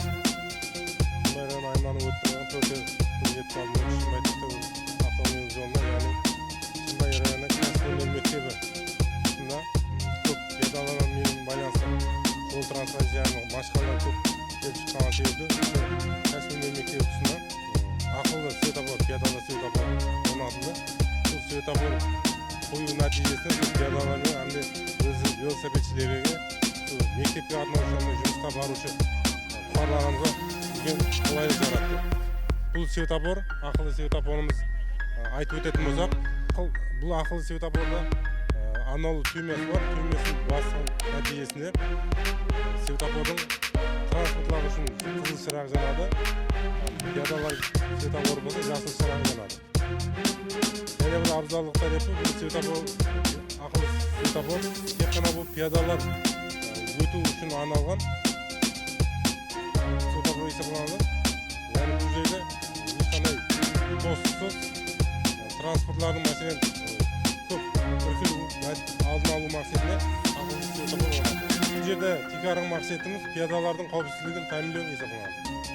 Мэрон айманов өттірген төте міндет қалмыш мәтті автономия жолына яғни Шымайрайына кәсіпөлер мектебі сына көп менің жол трансазияны машқалар көп келіп шыққан себебі мектебі тұсында ақылды светофор пиадалы светофор орнатылды бұл светофор қою нәтижесінде пиадалар мен өзі велосипедшілерге мектепке арналған жұмысқа барушы барларымызға үлкен қолайлық жаратты бұл светофор ақылды светофорымыз айтып өтетін болсақ бұл ақылды светофорда арнаулы түймесі бар түймесін басқан нәтижесінде светофордың транспортлар үшін қызыл шырақ жанады пиадалар светофор болса жасыл шырақ жанады. Және бір абзалдықтар ретінде бұл светофор ақылды светофор тек қана бұл пиадалар өту үшін арналған светофор есептелінеді яғни бұл жерде ешқандай тосқысыз транспортлардың мәселен көп үлкен алдын алу мақсатында ақылды светофор орнатылды бұл жерде тикарың мақсатымыз пиадалардың қауіпсіздігін тәмінлеу есептелінеді